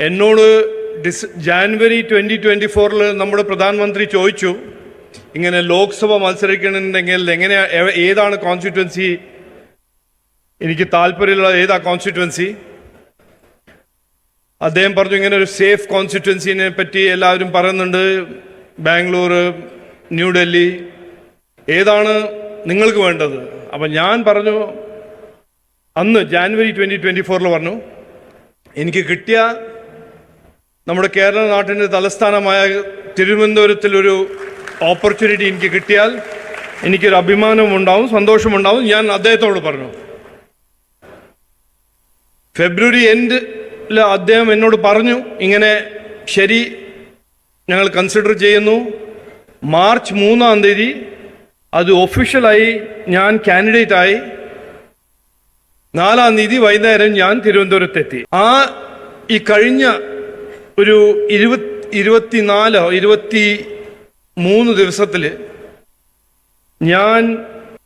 എന്നോട് ഡിസ് January twenty twenty ഫോറിൽ നമ്മുടെ പ്രധാനമന്ത്രി ചോദിച്ചു ഇങ്ങനെ ലോക്സഭ മത്സരിക്കണമെന്നുണ്ടെങ്കിൽ എങ്ങനെ ഏതാണ് കോൺസ്റ്റിറ്റ്വൻസി എനിക്ക് താല്പര്യമുള്ള ഏതാ കോൺസ്റ്റിറ്റ്വൻസി അദ്ദേഹം പറഞ്ഞു ഇങ്ങനെ ഒരു സേഫ് കോൺസ്റ്റിറ്റ്വൻസിനെ പറ്റി എല്ലാവരും പറയുന്നുണ്ട്. ബാംഗ്ലൂർ ന്യൂഡൽഹി ഏതാണ് നിങ്ങൾക്ക് വേണ്ടത്? അപ്പം ഞാൻ പറഞ്ഞു അന്ന് ജാനുവരി ട്വന്റി ട്വന്റി ഫോറിൽ പറഞ്ഞു എനിക്ക് കിട്ടിയ നമ്മുടെ കേരള നാട്ടിന്റെ തലസ്ഥാനമായ തിരുവനന്തപുരത്തിൽ ഒരു ഓപ്പർച്യൂണിറ്റി എനിക്ക് കിട്ടിയാൽ എനിക്കൊരു അഭിമാനവും ഉണ്ടാവും സന്തോഷമുണ്ടാവും ഞാൻ അദ്ദേഹത്തോട് പറഞ്ഞു ഫെബ്രുവരി എൻഡിൽ അദ്ദേഹം എന്നോട് പറഞ്ഞു ഇങ്ങനെ ശരി ഞങ്ങൾ കൺസിഡർ ചെയ്യുന്നു. മാർച്ച് മൂന്നാം തീയതി അത് ഒഫീഷ്യലായി ഞാൻ കാൻഡിഡേറ്റ് ആയി. നാലാം തീയതി വൈകുന്നേരം ഞാൻ തിരുവനന്തപുരത്തെത്തി. ആ ഈ കഴിഞ്ഞ ഒരു ഇരുപത്തി ഇരുപത്തിനാലോ ഇരുപത്തി മൂന്ന് ദിവസത്തിൽ ഞാൻ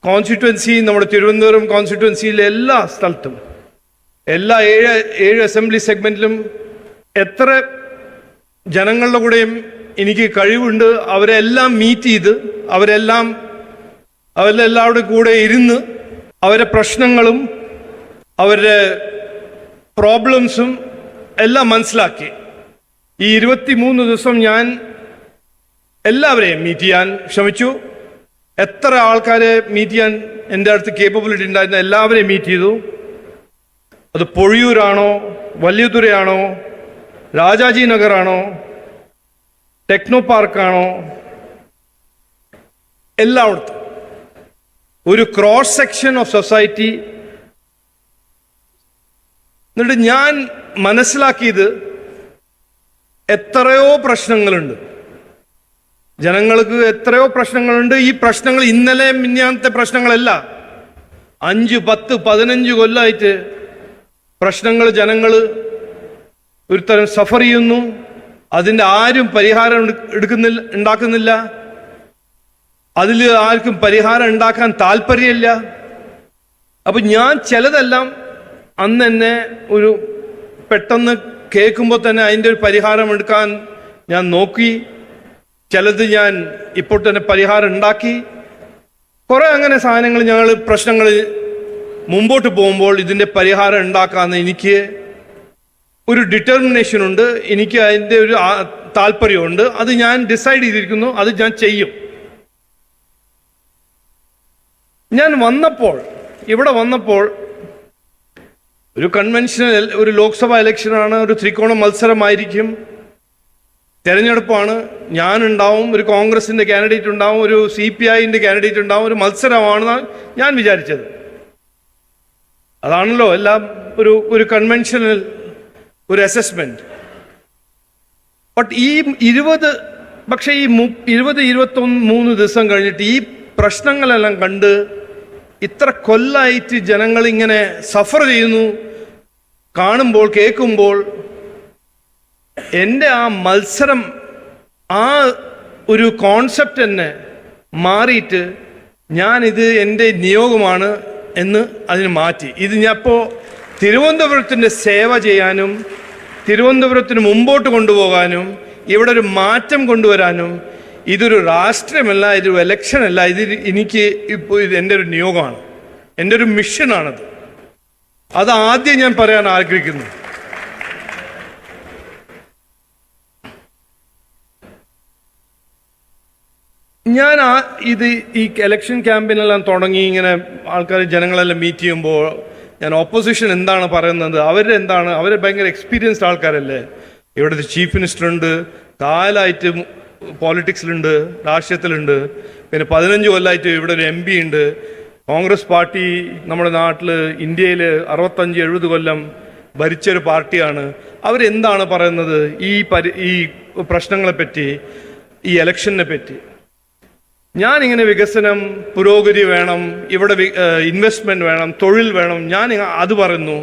കോൺസ്റ്റിറ്റുവൻസി നമ്മുടെ തിരുവനന്തപുരം കോൺസ്റ്റിറ്റുവൻസിയിലെ എല്ലാ സ്ഥലത്തും എല്ലാ ഏഴ് ഏഴ് അസംബ്ലി സെഗ്മെന്റിലും എത്ര ജനങ്ങളുടെ കൂടെയും എനിക്ക് കഴിവുണ്ട് അവരെല്ലാം മീറ്റ് ചെയ്ത് അവരെല്ലാം അവരുടെ എല്ലാവരുടെ കൂടെ ഇരുന്ന് അവരുടെ പ്രശ്നങ്ങളും അവരുടെ പ്രോബ്ലംസും എല്ലാം മനസ്സിലാക്കി. ഈ ഇരുപത്തി മൂന്ന് ദിവസം ഞാൻ എല്ലാവരെയും മീറ്റ് ചെയ്യാൻ ശ്രമിച്ചു. എത്ര ആൾക്കാരെ മീറ്റ് ചെയ്യാൻ എന്റെ അടുത്ത് കേപ്പബിലിറ്റി ഉണ്ടായിരുന്ന എല്ലാവരെയും മീറ്റ് ചെയ്തു. അത് പൊഴിയൂരാണോ വലിയതുരയാണോ രാജാജി നഗറാണോ ടെക്നോ പാർക്കാണോ എല്ലായിടത്തും. ഒരു ക്രോസ് സെക്ഷൻ ഓഫ് സൊസൈറ്റി എന്നിട്ട് ഞാൻ മനസ്സിലാക്കിയത് എത്രയോ പ്രശ്നങ്ങളുണ്ട്. ജനങ്ങൾക്ക് എത്രയോ പ്രശ്നങ്ങളുണ്ട്. ഈ പ്രശ്നങ്ങൾ ഇന്നലെ മിന്നാമത്തെ പ്രശ്നങ്ങളല്ല. അഞ്ച് പത്ത് പതിനഞ്ച് കൊല്ലമായിട്ട് പ്രശ്നങ്ങൾ ജനങ്ങൾ ഒരു തരം സഫർ ചെയ്യുന്നു. അതിന്റെ ആരും പരിഹാരം എടുക്കുന്നില്ല ഉണ്ടാക്കുന്നില്ല. അതിൽ ആർക്കും പരിഹാരം ഉണ്ടാക്കാൻ താല്പര്യമില്ല. അപ്പൊ ഞാൻ ചിലതെല്ലാം അന്ന് തന്നെ ഒരു പെട്ടെന്ന് കേൾക്കുമ്പോൾ തന്നെ അതിന്റെ ഒരു പരിഹാരം എടുക്കാൻ ഞാൻ നോക്കി. ചിലത് ഞാൻ ഇപ്പോൾ തന്നെ പരിഹാരം ഉണ്ടാക്കി. കുറെ അങ്ങനെ സാധനങ്ങൾ ഞങ്ങൾ പ്രശ്നങ്ങൾ മുമ്പോട്ട് പോകുമ്പോൾ ഇതിന്റെ പരിഹാരം ഉണ്ടാക്കാമെന്ന് എനിക്ക് ഒരു ഡിറ്റർമിനേഷൻ ഉണ്ട്. എനിക്ക് അതിന്റെ ഒരു താല്പര്യമുണ്ട്. അത് ഞാൻ ഡിസൈഡ് ചെയ്തിരിക്കുന്നു. അത് ഞാൻ ചെയ്യും. ഞാൻ വന്നപ്പോൾ ഇവിടെ വന്നപ്പോൾ ഒരു കൺവെൻഷനൽ ഒരു ലോക്സഭ ഇലക്ഷനാണ് ഒരു ത്രികോണ മത്സരമായിരിക്കും. തെരഞ്ഞെടുപ്പാണ്. ഞാനുണ്ടാവും ഒരു കോൺഗ്രസിന്റെ കാൻഡിഡേറ്റ് ഉണ്ടാവും ഒരു സി പി ഐന്റെ കാൻഡിഡേറ്റ് ഉണ്ടാവും ഒരു മത്സരമാണെന്നാണ് ഞാൻ വിചാരിച്ചത്. അതാണല്ലോ എല്ലാം ഒരു ഒരു കൺവെൻഷനൽ ഒരു അസസ്മെന്റ് ബട്ട് ഈ ഇരുപത് പക്ഷേ ഈ മു ഇരുപത് ഇരുപത്തൊന്ന് മൂന്ന് ദിവസം കഴിഞ്ഞിട്ട് ഈ പ്രശ്നങ്ങളെല്ലാം കണ്ട് ഇത്ര കൊല്ലായിട്ട് ജനങ്ങൾ ഇങ്ങനെ സഫർ ചെയ്യുന്നു. കാണുമ്പോൾ കേൾക്കുമ്പോൾ എന്റെ ആ മത്സരം ആ ഒരു കോൺസെപ്റ്റ് തന്നെ മാറിയിട്ട് ഞാനിത് എന്റെ നിയോഗമാണ് എന്ന് അതിന് മാറ്റി. ഇത് ഞാൻ ഇപ്പോൾ തിരുവനന്തപുരത്തിന്റെ സേവ ചെയ്യാനും തിരുവനന്തപുരത്തിന് മുമ്പോട്ട് കൊണ്ടുപോകാനും ഇവിടെ ഒരു മാറ്റം കൊണ്ടുവരാനും ഇതൊരു രാഷ്ട്രീയമല്ല ഇതൊരു എലക്ഷനല്ല ഇത് എനിക്ക് ഇപ്പോൾ ഇത് എന്റെ ഒരു നിയോഗമാണ്. എന്റെ ഒരു മിഷനാണത് അത് ആദ്യം ഞാൻ പറയാൻ ആഗ്രഹിക്കുന്നു. ഞാൻ ആ ഇത് ഈ എലക്ഷൻ ക്യാമ്പയിനെല്ലാം തുടങ്ങി ഇങ്ങനെ ആൾക്കാർ ജനങ്ങളെല്ലാം മീറ്റ് ചെയ്യുമ്പോൾ ഞാൻ ഓപ്പോസിഷൻ എന്താണ് പറയുന്നത്? അവരെന്താണ് അവർ ഭയങ്കര എക്സ്പീരിയൻസ്ഡ് ആൾക്കാരല്ലേ? ഇവിടുത്തെ ചീഫ് മിനിസ്റ്റർ ഉണ്ട് കാലായിട്ട് പോളിറ്റിക്സിലുണ്ട് രാഷ്ട്രീയത്തിലുണ്ട്. പിന്നെ പതിനഞ്ച് കൊല്ലമായിട്ട് ഇവിടെ ഒരു എം പി ഉണ്ട്. കോൺഗ്രസ് പാർട്ടി നമ്മുടെ നാട്ടിൽ ഇന്ത്യയിൽ അറുപത്തഞ്ച് എഴുപത് കൊല്ലം ഭരിച്ചൊരു പാർട്ടിയാണ്. അവരെന്താണ് പറയുന്നത്? ഈ പരി ഈ പ്രശ്നങ്ങളെ പറ്റി ഈ ഇലക്ഷനെ പറ്റി. ഞാൻ ഇങ്ങനെ വികസനം പുരോഗതി വേണം ഇവിടെ ഇൻവെസ്റ്റ്മെന്റ് വേണം തൊഴിൽ വേണം ഞാൻ അത് പറയുന്നു.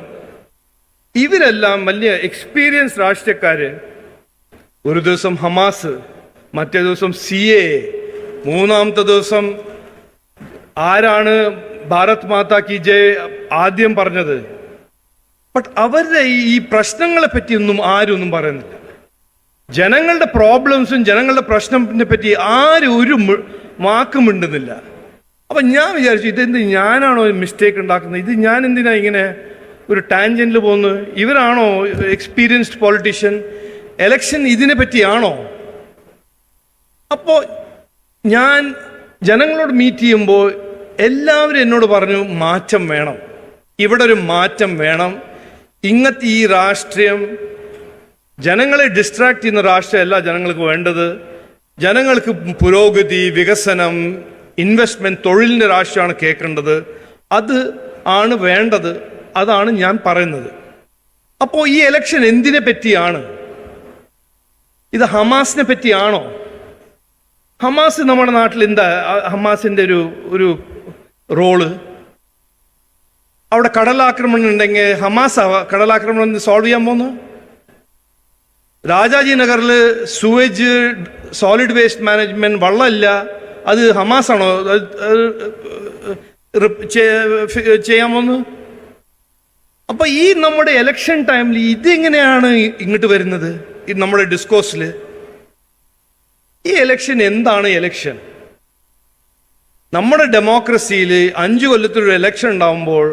ഇവരെല്ലാം വലിയ എക്സ്പീരിയൻസ് രാഷ്ട്രീയക്കാര്. ഒരു ദിവസം ഹമാസ് മറ്റേ ദിവസം സി എ മൂന്നാമത്തെ ദിവസം ആരാണ് ഭാരത് മാതാ കി ജയ് ആദ്യം പറഞ്ഞത്? ബട്ട് അവരുടെ ഈ- പ്രശ്നങ്ങളെ പറ്റിയൊന്നും ആരും ഒന്നും പറയുന്നില്ല. ജനങ്ങളുടെ പ്രോബ്ലംസും ജനങ്ങളുടെ പ്രശ്നത്തിനെ പറ്റി ആരും ഒരു വാക്ക് മിണ്ടുന്നില്ല. അപ്പൊ ഞാൻ വിചാരിച്ചു ഇതെന്ത് ഞാനാണോ മിസ്റ്റേക്ക് ഉണ്ടാക്കുന്നത്? ഇത് ഞാൻ എന്തിനാ ഇങ്ങനെ ഒരു ടാൻജന്റിൽ പോകുന്നത് ഇവരാണോ എക്സ്പീരിയൻസ്ഡ് പൊളിറ്റീഷ്യൻ എലക്ഷൻ ഇതിനെ പറ്റിയാണോ? അപ്പോൾ ഞാൻ ജനങ്ങളോട് മീറ്റ് ചെയ്യുമ്പോൾ എല്ലാവരും എന്നോട് പറഞ്ഞു മാറ്റം വേണം. ഇവിടെ ഒരു മാറ്റം വേണം. ഇങ്ങനത്തെ ഈ രാഷ്ട്രീയം ജനങ്ങളെ ഡിസ്ട്രാക്ട് ചെയ്യുന്ന രാഷ്ട്രീയമല്ല ജനങ്ങൾക്ക് വേണ്ടത്. ജനങ്ങൾക്ക് പുരോഗതി വികസനം ഇൻവെസ്റ്റ്മെന്റ് തൊഴിലിന്റെ രാഷ്ട്രീയമാണ് കേൾക്കേണ്ടത്. അത് ആണ് വേണ്ടത്. അതാണ് ഞാൻ പറയുന്നത്. അപ്പോൾ ഈ ഇലക്ഷൻ എന്തിനെ പറ്റിയാണ്? ഇത് ഹമാസിനെ പറ്റിയാണോ? ഹമാസ് നമ്മുടെ നാട്ടിൽ എന്താ? ഹമാസിന്റെ ഒരു ഒരു റോൾ. അവിടെ കടലാക്രമണം ഉണ്ടെങ്കിൽ ഹമാസ് കടലാക്രമണം സോൾവ് ചെയ്യാൻ പോകുന്നു രാജാജി നഗറിൽ സുവേജ് സോളിഡ് വേസ്റ്റ് മാനേജ്മെന്റ് വള്ളമില്ല. അത് ഹമാസാണോ ചെയ്യാൻ പോകുന്നത് അപ്പൊ ഈ നമ്മുടെ എലക്ഷൻ ടൈമിൽ ഇതെങ്ങനെയാണ് ഇങ്ങോട്ട് വരുന്നത്? നമ്മുടെ ഡിസ്കോസിൽ ഈ എലക്ഷൻ എന്താണ് ഇലക്ഷൻ നമ്മുടെ ഡെമോക്രസിയിൽ അഞ്ച് കൊല്ലത്തിലൊരു ഇലക്ഷൻ ഉണ്ടാവുമ്പോൾ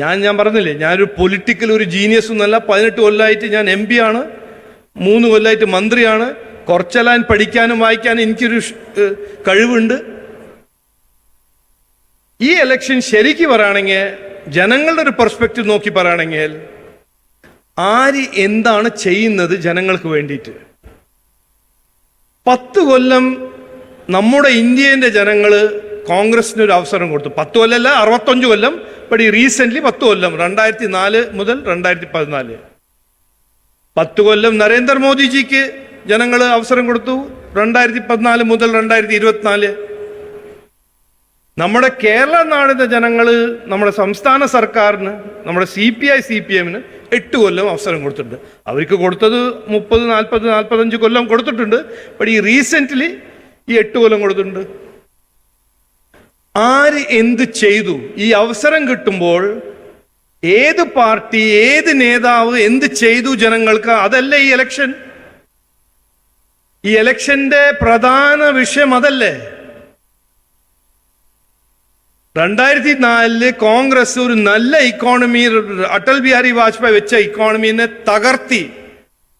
ഞാൻ ഞാൻ പറഞ്ഞില്ലേ ഞാനൊരു പൊളിറ്റിക്കൽ ഒരു ജീനിയസ് ഒന്നല്ല പതിനെട്ട് കൊല്ലമായിട്ട് ഞാൻ എം പി ആണ്. മൂന്ന് കൊല്ലമായിട്ട് മന്ത്രിയാണ്. കുറച്ചെല്ലാം പഠിക്കാനും വായിക്കാനും എനിക്കൊരു കഴിവുണ്ട്. ഈ ഇലക്ഷൻ ശരിക്ക് പറയുകയാണെങ്കിൽ ജനങ്ങളുടെ ഒരു പെർസ്പെക്റ്റീവ് നോക്കി പറയുകയാണെങ്കിൽ ആര് എന്താണ് ചെയ്യുന്നത് ജനങ്ങൾക്ക് വേണ്ടിയിട്ട്? പത്ത് കൊല്ലം നമ്മുടെ ഇന്ത്യന്റെ ജനങ്ങൾ കോൺഗ്രസിന് ഒരു അവസരം കൊടുത്തു. പത്ത് കൊല്ലമല്ല അറുപത്തഞ്ച് കൊല്ലം ബട്ട് ഈ റീസെന്റ് പത്ത് കൊല്ലം രണ്ടായിരത്തി നാല് മുതൽ രണ്ടായിരത്തി പതിനാല് പത്ത് കൊല്ലം നരേന്ദ്രമോദിജിക്ക് ജനങ്ങൾ അവസരം കൊടുത്തു. രണ്ടായിരത്തി പതിനാല് മുതൽ രണ്ടായിരത്തി ഇരുപത്തിനാല് നമ്മുടെ കേരള നാടിന്റെ ജനങ്ങൾ നമ്മുടെ സംസ്ഥാന സർക്കാരിന് നമ്മുടെ C P I C P എമ്മിന് എട്ട് കൊല്ലം അവസരം കൊടുത്തിട്ടുണ്ട്. അവർക്ക് കൊടുത്തത് മുപ്പത് നാൽപ്പത് നാൽപ്പത്തഞ്ച് കൊല്ലം കൊടുത്തിട്ടുണ്ട്. ഈ റീസെന്റ്ലി ഈ എട്ട് കൊല്ലം കൊടുത്തിട്ടുണ്ട്. ആര് എന്ത് ചെയ്തു? ഈ അവസരം കിട്ടുമ്പോൾ ഏത് പാർട്ടി ഏത് നേതാവ് എന്ത് ചെയ്തു ജനങ്ങൾക്ക്? അതല്ലേ ഈ ഇലക്ഷൻ ഈ ഇലക്ഷന്റെ പ്രധാന വിഷയം അതല്ലേ? രണ്ടായിരത്തി നാലിൽ കോൺഗ്രസ് ഒരു നല്ല ഇക്കോണമി അടൽ ബിഹാരി വാജ്പേയി വെച്ച ഇക്കോണമിനെ തകർത്തി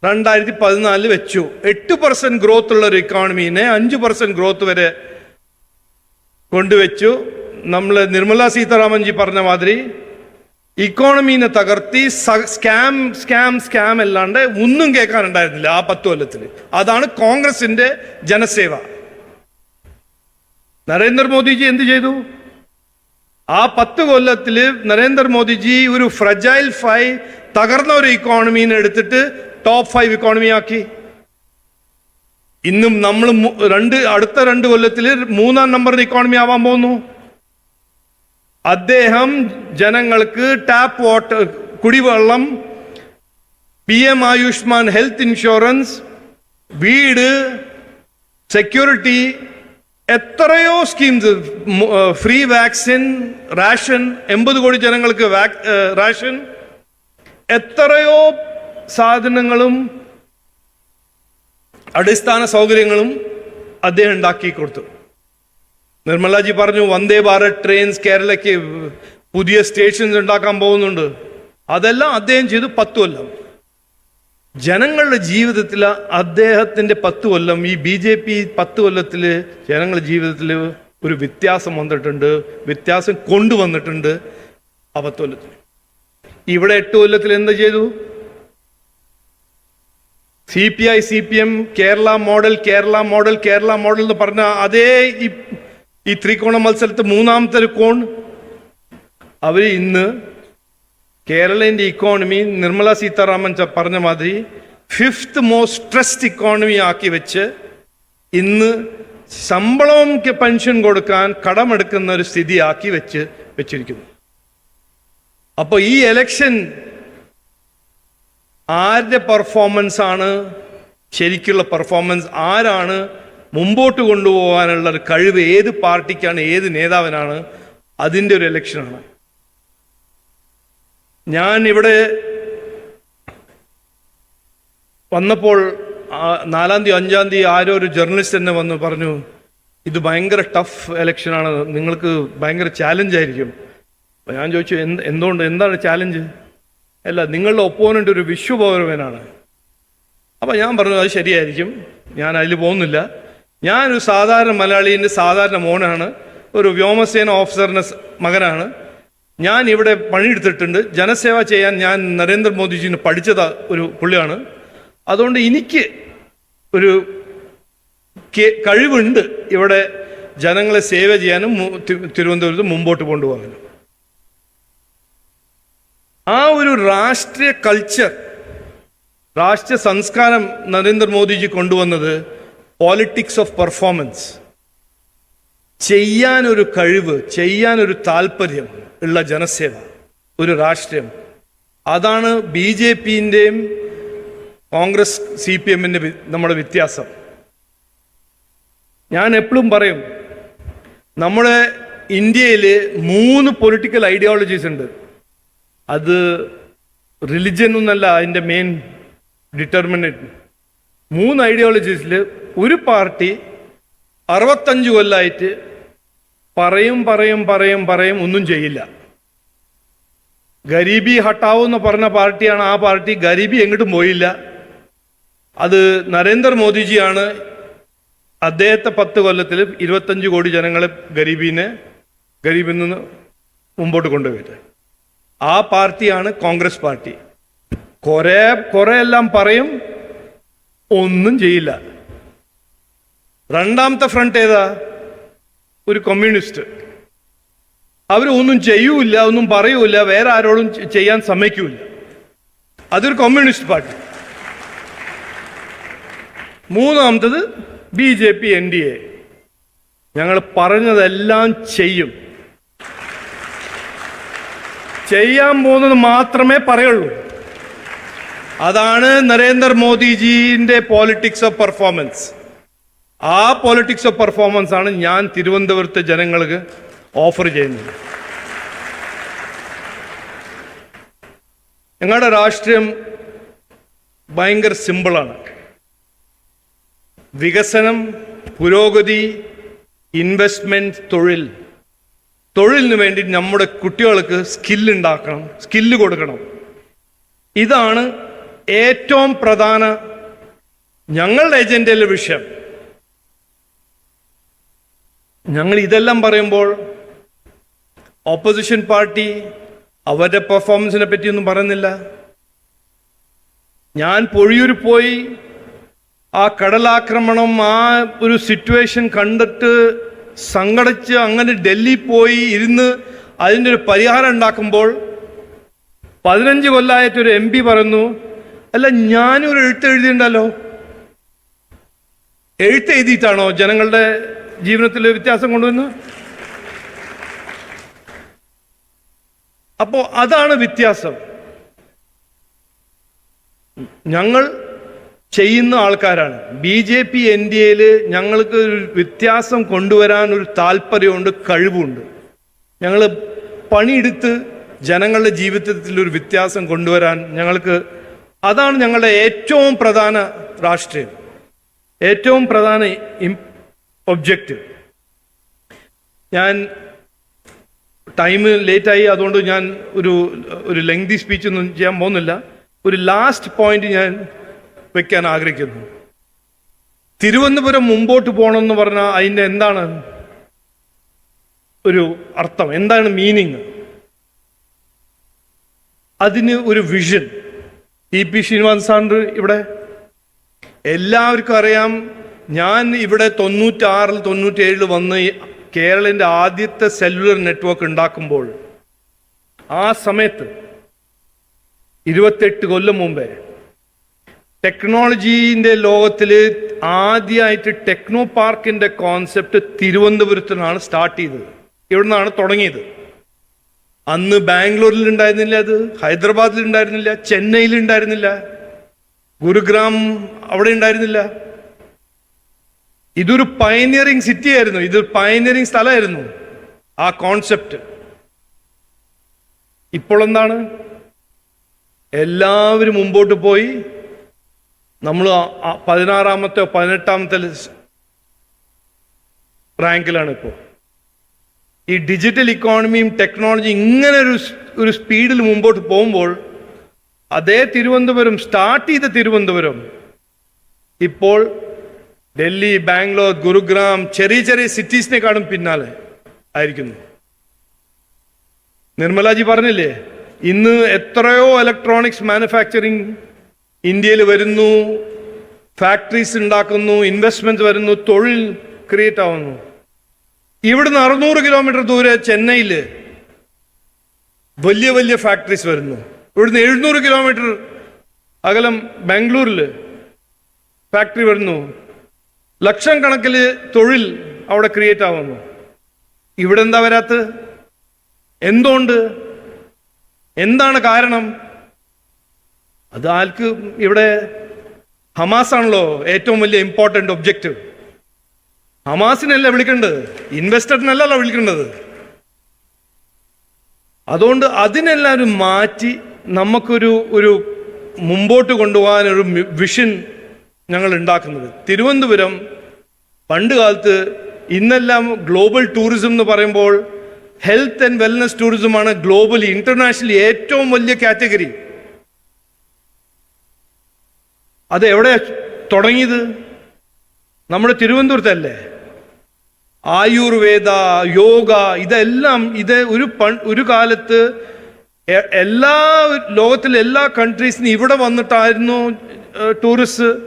രണ്ടായിരത്തി പതിനാലിൽ വെച്ചു. എട്ട് പെർസെന്റ് ഗ്രോത്ത് ഉള്ള ഒരു ഇക്കോണമിനെ അഞ്ച് പെർസെന്റ് ഗ്രോത്ത് വരെ കൊണ്ടുവച്ചു. നമ്മൾ നിർമ്മല സീതാരാമൻജി പറഞ്ഞ മാതിരി ഇക്കോണമീനെ തകർത്തി സ്കാം സ്കാം സ്കാം അല്ലാണ്ട് ഒന്നും കേൾക്കാനുണ്ടായിരുന്നില്ല ആ പത്ത് കൊല്ലത്തിൽ അതാണ് കോൺഗ്രസിന്റെ ജനസേവ. നരേന്ദ്രമോദിജി എന്ത് ചെയ്തു? ആ പത്ത് കൊല്ലത്തിൽ നരേന്ദ്രമോദിജി ഒരു ഫ്രജൈൽ ഫൈ തകർന്ന ഒരു ഇക്കോണമീനെ എടുത്തിട്ട് ടോപ്പ് ഫൈവ് ഇക്കോണമി ആക്കി. ഇന്നും നമ്മൾ രണ്ട് അടുത്ത രണ്ട് കൊല്ലത്തിൽ മൂന്നാം നമ്പറിന് ഇക്കോണമി ആവാൻ പോകുന്നു. അദ്ദേഹം ജനങ്ങൾക്ക് ടാപ്പ് വാട്ടർ കുടിവെള്ളം P M Ayushman health insurance വീട് സെക്യൂരിറ്റി എത്രയോ സ്കീംസ് ഫ്രീ വാക്സിൻ റാഷൻ എൺപത് കോടി ജനങ്ങൾക്ക് വാക്- റാഷൻ എത്രയോ സാധനങ്ങളും അടിസ്ഥാന സൗകര്യങ്ങളും അദ്ദേഹം ഉണ്ടാക്കി കൊടുത്തു. നിർമ്മലാജി പറഞ്ഞു വന്ദേ ഭാരത് ട്രെയിൻസ് കേരളയ്ക്ക് പുതിയ സ്റ്റേഷൻസ് ഉണ്ടാക്കാൻ പോകുന്നുണ്ട്. അതെല്ലാം അദ്ദേഹം ചെയ്തു പത്ത് കൊല്ലം. ജനങ്ങളുടെ ജീവിതത്തിൽ അദ്ദേഹത്തിന്റെ പത്ത് കൊല്ലം ഈ ബി ജെ പി പത്ത് കൊല്ലത്തിൽ ജനങ്ങളുടെ ജീവിതത്തിൽ ഒരു വ്യത്യാസം വന്നിട്ടുണ്ട്. വ്യത്യാസം കൊണ്ടുവന്നിട്ടുണ്ട്. ആ പത്ത് കൊല്ലത്തിൽ ഇവിടെ എട്ട് കൊല്ലത്തിൽ എന്ത് ചെയ്തു? C P I C P M Kerala model Kerala model Kerala model എന്ന് പറഞ്ഞ അതേ ഈ ത്രികോണ മത്സരത്തിൽ മൂന്നാമത്തെ ഒരു കോൺ. അവർ ഇന്ന് കേരളത്തിന്റെ ഇക്കോണമി നിർമ്മല സീതാരാമൻ പറഞ്ഞ മാതിരി ഫിഫ്ത്ത് മോസ്റ്റ് സ്ട്രെസ്ഡ് ഇക്കോണമി ആക്കി വെച്ച് ഇന്ന് ശമ്പളവും പെൻഷൻ കൊടുക്കാൻ കടമെടുക്കുന്ന ഒരു സ്ഥിതി ആക്കി വെച്ച് വെച്ചിരിക്കുന്നു. അപ്പോൾ ഈ എലക്ഷൻ ആരുടെ പെർഫോമൻസ് ആണ്? ശരിക്കുള്ള പെർഫോമൻസ് ആരാണ്? മുമ്പോട്ട് കൊണ്ടുപോകാനുള്ള ഒരു കഴിവ് ഏത് പാർട്ടിക്കാണ് ഏത് നേതാവിനാണ്? അതിന്റെ ഒരു ഇലക്ഷനാണ് ഞാൻ ഇവിടെ വന്നപ്പോൾ നാലാം തീയതി അഞ്ചാം തീയതി ആരോ ഒരു ജേർണലിസ്റ്റ് തന്നെ വന്ന് പറഞ്ഞു ഇത് ഭയങ്കര ടഫ് ഇലക്ഷനാണ് നിങ്ങൾക്ക് ഭയങ്കര ചാലഞ്ച് ആയിരിക്കും. ഞാൻ ചോദിച്ചു എന്ത് എന്തുകൊണ്ട്? എന്താണ് ചാലഞ്ച് അല്ല നിങ്ങളുടെ ഒപ്പോണന്റ് ഒരു വിശ്വപൗരവനാണ്. അപ്പം ഞാൻ പറഞ്ഞു അത് ശരിയായിരിക്കും. ഞാൻ അതിൽ പോകുന്നില്ല. ഞാനൊരു സാധാരണ മലയാളീന്റെ സാധാരണ മോനാണ്. ഒരു വ്യോമസേന ഓഫീസറിന്റെ മകനാണ്. ഞാൻ ഇവിടെ പണിയെടുത്തിട്ടുണ്ട്. ജനസേവ ചെയ്യാൻ ഞാൻ നരേന്ദ്രമോദിജിന് പഠിച്ചത് ഒരു പുള്ളിയാണ്. അതുകൊണ്ട് എനിക്ക് ഒരു കഴിവുണ്ട് ഇവിടെ ജനങ്ങളെ സേവ ചെയ്യാനും തിരുവനന്തപുരത്ത് മുമ്പോട്ട് കൊണ്ടുപോകാനും. ആ ഒരു രാഷ്ട്രീയ കൾച്ചർ രാഷ്ട്രീയ സംസ്കാരം നരേന്ദ്രമോദിജി കൊണ്ടുവന്നത് പോളിറ്റിക്സ് ഓഫ് പെർഫോമൻസ് ചെയ്യാനൊരു കഴിവ് ചെയ്യാനൊരു താല്പര്യം ഉള്ള ജനസേവ ഒരു രാഷ്ട്രീയം. അതാണ് ബി ജെ പിന്റെയും കോൺഗ്രസ് സി പി എമ്മിന്റെ നമ്മുടെ വ്യത്യാസം. ഞാൻ എപ്പോഴും പറയും നമ്മുടെ ഇന്ത്യയിൽ മൂന്ന് പൊളിറ്റിക്കൽ ഐഡിയോളജീസ് ഉണ്ട്. അത് റിലിജ്യൻ ഒന്നല്ല അതിന്റെ മെയിൻ ഡിറ്റർമിനേറ്റ് മൂന്ന് ഐഡിയോളജീസിൽ ഒരു പാർട്ടി അറുപത്തഞ്ച് കൊല്ലായിട്ട് പറയും പറയും പറയും പറയും ഒന്നും ചെയ്യില്ല. ഗരീബി ഹട്ടാവോ എന്ന് പറഞ്ഞ പാർട്ടിയാണ് ആ പാർട്ടി. ഗരീബി എങ്ങോട്ടും പോയില്ല. അത് നരേന്ദ്രമോദിജിയാണ് അദ്ദേഹത്തെ പത്ത് കൊല്ലത്തിൽ ഇരുപത്തഞ്ച് കോടി ജനങ്ങളെ ഗരീബിനെ ഗരീബിൽ നിന്ന് മുമ്പോട്ട് കൊണ്ടുപോയത് ആ പാർട്ടിയാണ് കോൺഗ്രസ് പാർട്ടി. കുറെ കുറെ എല്ലാം പറയും ഒന്നും ചെയ്യില്ല. രണ്ടാമത്തെ ഫ്രണ്ട് ഏതാ? ഒരു കമ്മ്യൂണിസ്റ്റ് അവർ ഒന്നും ചെയ്യൂല ഒന്നും പറയൂല വേറെ ആരോടും ചെയ്യാൻ സമ്മതിക്കൂല അതൊരു കമ്മ്യൂണിസ്റ്റ് പാർട്ടി. മൂന്നാമത്തത് B J P N D A. ഞങ്ങൾ പറഞ്ഞതെല്ലാം ചെയ്യും. ചെയ്യാൻ പോകുന്നത് മാത്രമേ പറയുള്ളൂ. അതാണ് നരേന്ദ്രമോദിജിന്റെ പോളിറ്റിക്സ് ഓഫ് പെർഫോമൻസ് ആ പോളിറ്റിക്സ് ഓഫ് പെർഫോമൻസ് ആണ് ഞാൻ തിരുവനന്തപുരത്തെ ജനങ്ങൾക്ക് ഓഫർ ചെയ്യുന്നത്. ഞങ്ങളുടെ രാഷ്ട്രീയം ഭയങ്കര സിമ്പിളാണ് വികസനം പുരോഗതി ഇൻവെസ്റ്റ്മെന്റ് തൊഴിൽ. തൊഴിലിന് വേണ്ടി നമ്മുടെ കുട്ടികൾക്ക് സ്കില്ല് ഉണ്ടാക്കണം സ്കില്ല് കൊടുക്കണം. ഇതാണ് ഏറ്റവും പ്രധാന ഞങ്ങളുടെ ഏജൻഡയിലെ വിഷയം. ഞങ്ങൾ ഇതെല്ലാം പറയുമ്പോൾ ഓപ്പോസിഷൻ പാർട്ടി അവരുടെ പെർഫോമൻസിനെ പറ്റിയൊന്നും പറയുന്നില്ല. ഞാൻ പൊഴിയൂർ പോയി ആ കടലാക്രമണം ആ ഒരു സിറ്റുവേഷൻ കണ്ടിട്ട് സങ്കടിച്ച് അങ്ങനെ ഡൽഹി പോയി ഇരുന്ന് അതിന്റെ ഒരു പരിഹാരം ഉണ്ടാക്കുമ്പോൾ പതിനഞ്ച് കൊല്ലമായിട്ട് ഒരു എം പി പറയുന്നു അല്ല ഞാനും ഒരു എഴുത്ത് എഴുതിയിട്ടുണ്ടല്ലോ. എഴുത്ത് എഴുതിയിട്ടാണോ ജനങ്ങളുടെ ജീവിതത്തിൽ വ്യത്യാസം കൊണ്ടുവന്നത് അപ്പോ അതാണ് വ്യത്യാസം. ഞങ്ങൾ ചെയ്യുന്ന ആൾക്കാരാണ്. B J P N D എയിൽ ഞങ്ങൾക്ക് ഒരു വ്യത്യാസം കൊണ്ടുവരാൻ ഒരു താല്പര്യമുണ്ട് കഴിവുണ്ട്. ഞങ്ങൾ പണിയെടുത്ത് ജനങ്ങളുടെ ജീവിതത്തിൽ ഒരു വ്യത്യാസം കൊണ്ടുവരാൻ ഞങ്ങൾക്ക് അതാണ് ഞങ്ങളുടെ ഏറ്റവും പ്രധാന രാഷ്ട്രീയം. ഏറ്റവും പ്രധാന ഒബ്ജക്റ്റീവ് ഞാൻ ടൈം ലേറ്റായി അതുകൊണ്ട് ഞാൻ ഒരു ഒരു ലെങ്തി സ്പീച്ചൊന്നും ചെയ്യാൻ പോകുന്നില്ല. ഒരു ലാസ്റ്റ് പോയിന്റ് ഞാൻ വെക്കാൻ ആഗ്രഹിക്കുന്നു. തിരുവനന്തപുരം മുമ്പോട്ട് പോകണമെന്ന് പറഞ്ഞാൽ അതിന്റെ എന്താണ് ഒരു അർത്ഥം? എന്താണ് മീനിങ് അതിന് ഒരു വിഷൻ ഇ പി ശ്രീനിവാസ് സാറിന് ഇവിടെ എല്ലാവർക്കും അറിയാം ഞാൻ ഇവിടെ തൊണ്ണൂറ്റാറിൽ തൊണ്ണൂറ്റേഴിൽ വന്ന് കേരളത്തിന്റെ ആദ്യത്തെ സെല്ലുലർ നെറ്റ്വർക്ക് ഉണ്ടാക്കുമ്പോൾ ആ സമയത്ത് ഇരുപത്തെട്ട് കൊല്ലം മുമ്പേ ടെക്നോളജീന്റെ ലോകത്തിൽ ആദ്യമായിട്ട് ടെക്നോ പാർക്കിന്റെ കോൺസെപ്റ്റ് തിരുവനന്തപുരത്തു നിന്നാണ് സ്റ്റാർട്ട് ചെയ്തത്. ഇവിടെ നിന്നാണ് തുടങ്ങിയത്? അന്ന് ബാംഗ്ലൂരിൽ ഉണ്ടായിരുന്നില്ല അത് ഹൈദരാബാദിൽ ഉണ്ടായിരുന്നില്ല ചെന്നൈയിൽ ഉണ്ടായിരുന്നില്ല ഗുരുഗ്രാം അവിടെ ഉണ്ടായിരുന്നില്ല. ഇതൊരു പയനിയറിംഗ് സിറ്റി ആയിരുന്നു ഇതൊരു പയനിയറിംഗ് സ്ഥലമായിരുന്നു ആ കോൺസെപ്റ്റ്. ഇപ്പോൾ എന്താണ്? എല്ലാവരും മുമ്പോട്ട് പോയി നമ്മൾ പതിനാറാമത്തെ പതിനെട്ടാമത്തെ റാങ്കിലാണ് ഇപ്പോൾ ഈ ഡിജിറ്റൽ ഇക്കോണമിയും ടെക്നോളജി ഇങ്ങനെ ഒരു ഒരു സ്പീഡിൽ മുമ്പോട്ട് പോകുമ്പോൾ അതേ തിരുവനന്തപുരം സ്റ്റാർട്ട് ചെയ്ത തിരുവനന്തപുരം ഇപ്പോൾ ഡൽഹി ബാംഗ്ലൂർ ഗുരുഗ്രാം ചെറിയ ചെറിയ സിറ്റീസിനെക്കാളും പിന്നാലെ ആയിരിക്കുന്നു. നിർമ്മലാജി പറഞ്ഞില്ലേ ഇന്ന് എത്രയോ ഇലക്ട്രോണിക്സ് മാനുഫാക്ചറിങ് ഇന്ത്യയിൽ വരുന്നു ഫാക്ടറീസ് ഉണ്ടാക്കുന്നു ഇൻവെസ്റ്റ്മെന്റ് വരുന്നു തൊഴിൽ ക്രിയേറ്റ് ആവുന്നു. ഇവിടുന്ന് അറുന്നൂറ് കിലോമീറ്റർ ദൂരെ ചെന്നൈയിൽ വലിയ വലിയ ഫാക്ടറീസ് വരുന്നു. ഇവിടുന്ന് എഴുന്നൂറ് കിലോമീറ്റർ അകലം ബാംഗ്ലൂരിൽ ഫാക്ടറി വരുന്നു. ലക്ഷം കണക്കിൽ തൊഴിൽ അവിടെ ക്രിയേറ്റ് ആവുന്നു. ഇവിടെ എന്താ വരാത്തത്? എന്തുകൊണ്ട്? എന്താണ് കാരണം? അത് ആൾക്ക് ഇവിടെ ഹമാസ് ആണല്ലോ ഏറ്റവും വലിയ ഇമ്പോർട്ടന്റ് ഒബ്ജക്റ്റീവ് ഹമാസിനല്ല വിളിക്കേണ്ടത്? ഇൻവെസ്റ്ററിനല്ലല്ലോ വിളിക്കേണ്ടത്. അതുകൊണ്ട് അതിനെല്ലാവരും മാറ്റി നമുക്കൊരു ഒരു മുമ്പോട്ട് കൊണ്ടുപോകാനൊരു വിഷൻ ഞങ്ങൾ ഉണ്ടാക്കുന്നത് തിരുവനന്തപുരം പണ്ട് കാലത്ത് ഇന്നെല്ലാം ഗ്ലോബൽ ടൂറിസം എന്ന് പറയുമ്പോൾ ഹെൽത്ത് ആൻഡ് വെൽനസ് ടൂറിസമാണ് ഗ്ലോബലി ഇന്റർനാഷണലി ഏറ്റവും വലിയ കാറ്റഗറി അത് എവിടെ തുടങ്ങിയത്? നമ്മുടെ തിരുവനന്തപുരത്തല്ലേ? ആയുർവേദ യോഗ ഇതെല്ലാം ഇത് ഒരു പൺ- ഒരു കാലത്ത് എല്ലാ ലോകത്തിലെ എല്ലാ കൺട്രീസിനും ഇവിടെ വന്നിട്ടായിരുന്നു ടൂറിസ്റ്റ്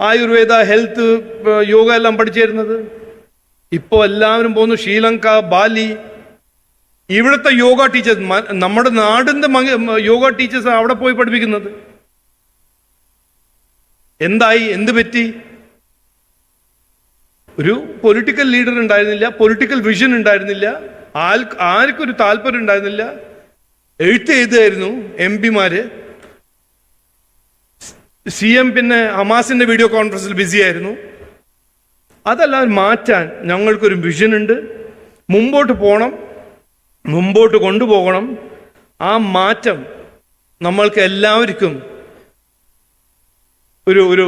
ആയുർവേദ ഹെൽത്ത് യോഗ എല്ലാം പഠിച്ചിരുന്നത്. ഇപ്പോൾ എല്ലാവരും പോകുന്നു ശ്രീലങ്ക ബാലി. ഇവിടുത്തെ യോഗ ടീച്ചേഴ്സ് നമ്മുടെ നാടിന്റെ യോഗ ടീച്ചേഴ്സ് അവിടെ പോയി പഠിപ്പിക്കുന്നത്. എന്തായി? എന്ത് പറ്റി? ഒരു പൊളിറ്റിക്കൽ ലീഡർ ഉണ്ടായിരുന്നില്ല പൊളിറ്റിക്കൽ വിഷൻ ഉണ്ടായിരുന്നില്ല ആർക്കൊരു ആർക്കും താല്പര്യം ഉണ്ടായിരുന്നില്ല. എഴുത്ത് എഴുതായിരുന്നു എം പിമാര്. സി എം പിന്നെ ഹമാസിന്റെ വീഡിയോ കോൺഫറൻസിൽ ബിസി ആയിരുന്നു. അതെല്ലാം മാറ്റാൻ ഞങ്ങൾക്കൊരു വിഷൻ ഉണ്ട്. മുമ്പോട്ട് പോകണം മുമ്പോട്ട് കൊണ്ടുപോകണം. ആ മാറ്റം നമ്മൾക്ക് എല്ലാവർക്കും ഒരു ഒരു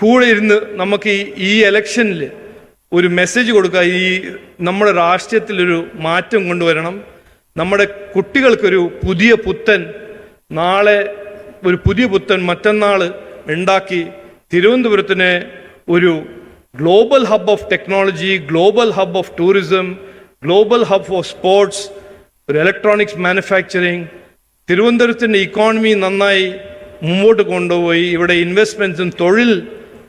കൂടെ ഇരുന്ന് നമുക്ക് ഈ ഈ ഇലക്ഷനിൽ ഒരു മെസ്സേജ് കൊടുക്കുക. ഈ നമ്മുടെ രാഷ്ട്രീയത്തിലൊരു മാറ്റം കൊണ്ടുവരണം. നമ്മുടെ കുട്ടികൾക്കൊരു പുതിയ പുത്തൻ നാളെ ഒരു പുതിയ പുത്തൻ മറ്റന്നാൾ ഉണ്ടാക്കി തിരുവനന്തപുരത്തിനെ ഒരു global hub of technology global hub of tourism global hub of sports ഒരു ഇലക്ട്രോണിക്സ് മാനുഫാക്ചറിങ് തിരുവനന്തപുരത്തിന്റെ ഇക്കോണമി നന്നായി മുമ്പോട്ട് കൊണ്ടുപോയി ഇവിടെ ഇൻവെസ്റ്റ്മെന്റ്സും തൊഴിൽ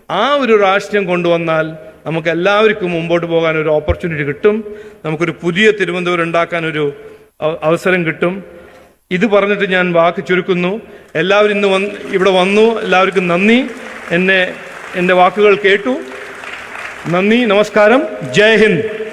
ആ ഒരു രാഷ്ട്രീയം കൊണ്ടുവന്നാൽ നമുക്ക് എല്ലാവർക്കും മുമ്പോട്ട് പോകാൻ ഒരു ഓപ്പർച്യൂണിറ്റി കിട്ടും. നമുക്കൊരു പുതിയ തിരുവനന്തപുരം ഉണ്ടാക്കാൻ ഒരു അവ- അവസരം കിട്ടും. ഇത് പറഞ്ഞിട്ട് ഞാൻ വാക്ക് ചുരുക്കുന്നു. എല്ലാവരും ഇന്ന് വന്ന് ഇവിടെ വന്നു. എല്ലാവർക്കും നന്ദി. എന്നെ എന്റെ വാക്കുകൾ കേട്ടു. നന്ദി. നമസ്കാരം. ജയ് ഹിന്ദ്.